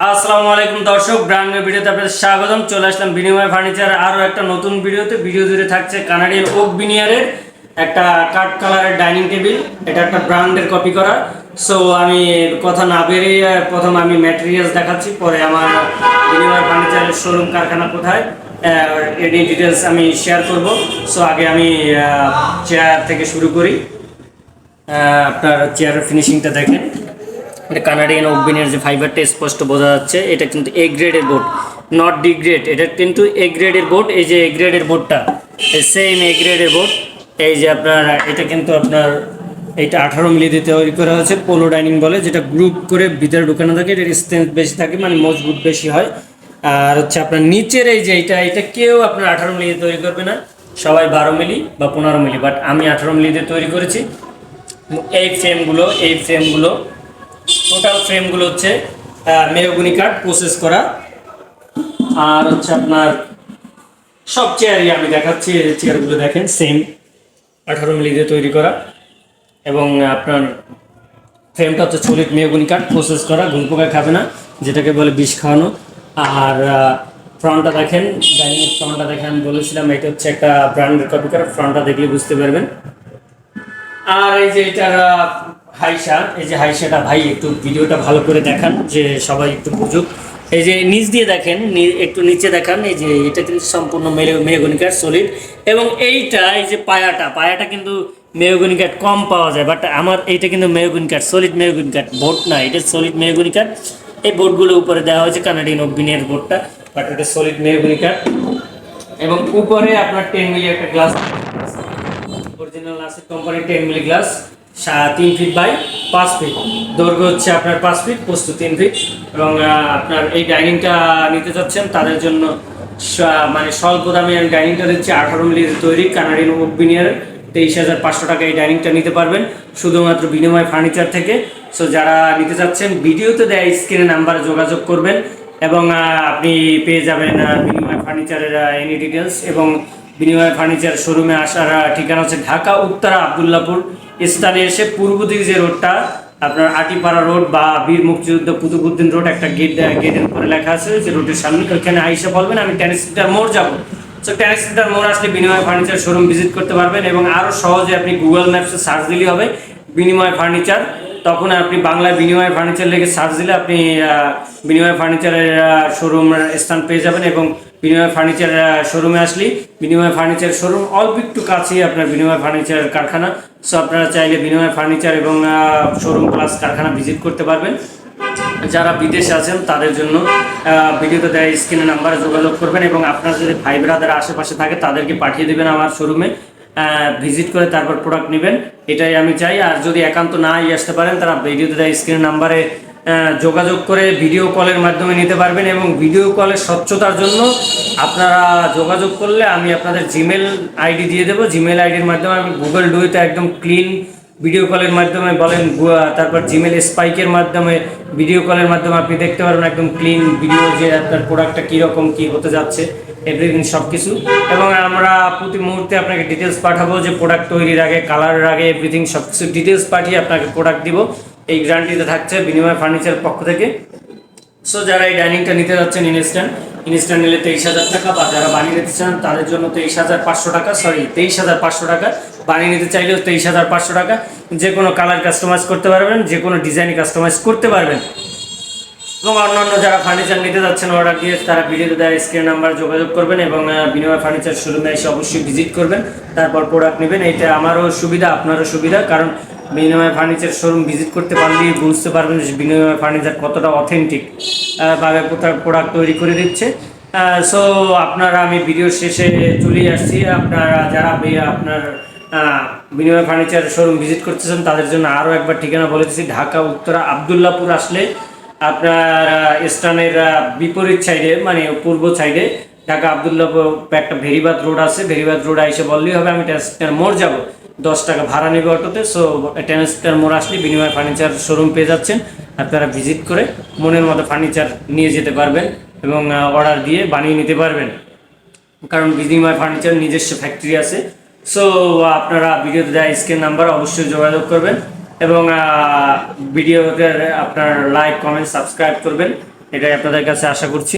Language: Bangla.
আসসালামু আলাইকুম দর্শক, ব্র্যান্ড নিউ ভিডিওতে আপনাদের স্বাগতম। চলে আসলাম বিনিময় ফার্নিচার আরও একটা নতুন ভিডিওতে। ভিডিও জুড়ে থাকছে কানাডিয়ান ওক বিনিয়ারের একটা কাঠ কালারের ডাইনিং টেবিল। এটা একটা ব্র্যান্ডের কপি করা। সো আমি কথা না বেরিয়ে প্রথম আমি ম্যাটেরিয়ালস দেখাচ্ছি, পরে আমার বিনিময় ফার্নিচারের শোরুম কারখানা কোথায় এডি ডিটেলস আমি শেয়ার করব। সো আগে আমি চেয়ার থেকে শুরু করি। আপনার চেয়ারের ফিনিশিংটা দেখেন। এটা কানাডিয়ান ওভেনের যে ফাইবারটা স্পষ্ট বোঝা যাচ্ছে, এটা কিন্তু এ গ্রেডের বোর্ড নট ডি গ্রেড এটা কিন্তু এ গ্রেডের বোর্ড এই যে এ গ্রেডের বোর্ডটা সেম এ গ্রেডের বোর্ড এই যে আপনার, এটা কিন্তু আপনার, এইটা আঠারো মিলি দিয়ে তৈরি করা হয়েছে পোলো ডাইনিং বলে, যেটা গ্রুপ করে ভিতরে ঢুকানো থাকে, এটার স্ট্রেংথ বেশি থাকে মানে মজবুত বেশি হয়। আর হচ্ছে আপনার নিচের এই যে এটা এটা কেউ আপনার আঠারো মিলি দিয়ে তৈরি করবে না, সবাই বারো মিলি বা পনেরো মিলি বাট আমি আঠারো মিলি দিয়ে তৈরি করেছি। এই ফ্রেমগুলো এই ফ্রেমগুলো টোটাল ফ্রেমগুলো হচ্ছে মেহগুনি কাঠ প্রসেস করা। আর হচ্ছে আপনার সব চেয়ারই আমি দেখাচ্ছি চেয়ারগুলো দেখেন সেম আঠারো মিলি দিয়ে তৈরি করা। এবং আপনার ফ্রেমটা হচ্ছে চলিত মেহগুনি কাঠ প্রসেস করা, ঘুম পোকা খাবে না, যেটাকে বলে বিষ খাওয়ানো। আর ফ্রন্টটা দেখেন ডাইনিং ফ্রন্টটা দেখেন, আমি বলেছিলাম, এটা হচ্ছে একটা ব্র্যান্ডের কপি করা ফ্রন্টটা দেখলে বুঝতে পারবেন। আর এই যে এটার হাইসা এই যে হাইসাটা ভাই, একটু ভিডিওটা ভালো করে দেখান, যে সবাই একটু বুঝুক। এই যে নিচ দিয়ে দেখেন একটু নিচে দেখান, এই যে এটা কিন্তু সম্পূর্ণ মেহগনিকার সলিড। এবং এইটা, এই যে পায়াটা পায়াটা কিন্তু মেহগনিকাট কম পাওয়া যায় বাট আমার এইটা কিন্তু মেহগনিকাট সলিড মেহগনিকাট বোর্ড না, এটা সলিড মেহগনিকাট এই বোর্ডগুলো উপরে দেওয়া হয়েছে কানাডিয়ান অভিনয়ের বোর্ডটা বাট এটা সলিড মেহগনিকাট এবং উপরে আপনার টেন মিলি একটা গ্লাস অরিজিনাল আছে কোম্পানি টেন মিলি গ্লাস তিন ফিট বাই পাঁচ ফিট দৈর্ঘ্য হচ্ছে আপনার পাঁচ ফিট পোস্ত তিন ফিট এবং আপনার এই ডাইনিংটা নিতে চাচ্ছেন, তাদের জন্য মানে স্বল্প দামে ডাইনিংটা দিচ্ছি। আঠারো মিলির তৈরি কানাডিয়ান ওবিনিয়ার তেইশ হাজার পাঁচশো টাকা এই ডাইনিংটা নিতে পারবেন, শুধুমাত্র বিনিময় ফার্নিচার থেকে। সো যারা নিতে চাচ্ছেন, ভিডিওতে দেয় স্ক্রিনে নাম্বারে যোগাযোগ করবেন এবং আপনি পেয়ে যাবেন বিনিময় ফার্নিচারের এনি ডিটেলস এবং বিনিময় ফার্নিচার শোরুমে আসার ঠিকানা হচ্ছে ঢাকা, উত্তরা, আবদুল্লাপুর। স্থানে এসে পূর্ব দিকে যে রোডটা, আপনার আটিপাড়া রোড বা বীর মুক্তিযুদ্ধ কুতুবুদ্দিন রোড একটা গেট গেটের উপরে লেখা আছে যে রোডের সামনে। ওইখানে আইসা বলবেন, আমি টেনিস সেন্টার মোড় যাব। সো টেনিস সেন্টার মোড় আসলে বিনিময় ফার্নিচার শোরুম ভিজিট করতে পারবেন এবং আরও সহজে আপনি গুগল ম্যাপসে সার্চ দিলেই হবে, বিনিময় ফার্নিচার তখন আপনি বাংলায় বিনিময় ফার্নিচার লেগে সার্চ দিলে আপনি বিনিময় ফার্নিচারের শোরুম স্থান পেয়ে যাবেন এবং বিনিময় ফার্নিচার শোরুমে আসলেই বিনিময় ফার্নিচার শোরুম অল্প একটু কাছেই আপনার বিনিময় ফার্নিচার কারখানা। সো আপনারা চাইলে বিনিময় ফার্নিচার এবং শোরুম প্লাস কারখানা ভিজিট করতে পারবেন। যারা বিদেশে আছেন, তাদের জন্য ভিডিওতে দেয় স্ক্রিনে নাম্বারে যোগাযোগ করবেন এবং আপনার যদি ভাই ব্রাদার আশেপাশে থাকে, তাদেরকে পাঠিয়ে দেবেন আমার শোরুমে ভিজিট করে তারপর প্রোডাক্ট নেবেন, এটাই আমি চাই। আর যদি একান্ত না আসতে পারেন, তারা ভিডিওতে দেয় স্ক্রিন নাম্বারে যোগাযোগ করে ভিডিও কলের মাধ্যমে নিতে পারবেন এবং ভিডিও কলের স্বচ্ছতার জন্য আপনারা যোগাযোগ করলে আমি আপনাদের জিমেল আইডি দিয়ে দেবো। জিমেল আইডির মাধ্যমে আমি গুগল ডুয়েতে একদম ক্লিন ভিডিও কলের মাধ্যমে বলেন তারপর জিমেল স্পাইকের মাধ্যমে ভিডিও কলের মাধ্যমে আপনি দেখতে পারবেন একদম ক্লিন ভিডিও যে আপনার প্রোডাক্টটা কীরকম, কী হতে যাচ্ছে এভরিথিং সব কিছু এবং আমরা প্রতি মুহূর্তে আপনাকে ডিটেলস পাঠাবো যে প্রোডাক্ট তৈরির আগে কালারের আগে এভরিথিং সব কিছু ডিটেলস পাঠিয়ে আপনাকে প্রোডাক্ট দিব। এই গ্যারান্টিতে থাকছে বিনিময় ফার্নিচার পক্ষ থেকে। সো যারা এই ডাইনিংটা নিতে যাচ্ছেন ইনস্ট্যান্ট ইনস্ট্যান্ট নিলে তেইশ হাজার টাকা বা যারা বানিয়ে নিতে চান, তাদের জন্য তেইশ হাজার পাঁচশো টাকা সরি তেইশ হাজার পাঁচশো টাকা। বানিয়ে নিতে চাইলেও তেইশ হাজার পাঁচশো টাকা। যে কোনো কালার কাস্টমাইজ করতে পারবেন, যে কোনো ডিজাইন কাস্টমাইজ করতে পারবেন। এবং অন্যান্য যারা ফার্নিচার নিতে যাচ্ছেন অর্ডার দিয়ে তারা ভিডিওতে দেওয়া স্ক্রিন নাম্বার যোগাযোগ করবেন এবং বিনিময় ফার্নিচার শোরুমে এসে অবশ্যই ভিজিট করবেন। তারপর প্রোডাক্ট নেবেন। এটা আমারও সুবিধা, আপনারও সুবিধা। কারণ বিনিময় ফার্নিচার শোরুম ভিজিট করতে পারলেই বুঝতে পারবেন যে বিনিময় ফার্নিচার কতটা অথেন্টিক ভাবে প্রোডাক্ট তৈরি করে দিচ্ছে। সো আপনারা আমি ভিডিও শেষে চলে আসছি। আপনারা যারা আপনার বিনিময় ফার্নিচার শোরুম ভিজিট করতেছেন, তাদের জন্য আরও একবার ঠিকানা বলে দিচ্ছি। ঢাকা, উত্তরা আবদুল্লাপুর আসলে আপনার স্টানের বিপরীত সাইডে মানে পূর্ব সাইডে ঢাকা আবদুল্লাপুর একটা ভেরিবাদ রোড আছে। ভেরিবাদ রোড এসে বললেই হবে, আমি টেনস্টার মোড় যাব। দশ টাকা ভাড়া নেবে অটোতে সো টেনস্টার মোড় আসলে বিনিময় ফার্নিচার শোরুম পেয়ে যাচ্ছেন। আপনারা ভিজিট করে মনের মতো ফার্নিচার নিয়ে যেতে পারবেন এবং অর্ডার দিয়ে বানিয়ে নিতে পারবেন। কারণ বিনিময় ফার্নিচার নিজস্ব ফ্যাক্টরি আছে। সো আপনারা ভিডিওতে দেওয়া স্ক্রিন নাম্বার অবশ্যই যোগাযোগ করবেন এবং ভিডিওতে আপনার লাইক কমেন্ট সাবস্ক্রাইব করবেন। এটাই আপনাদের কাছে আশা করছি।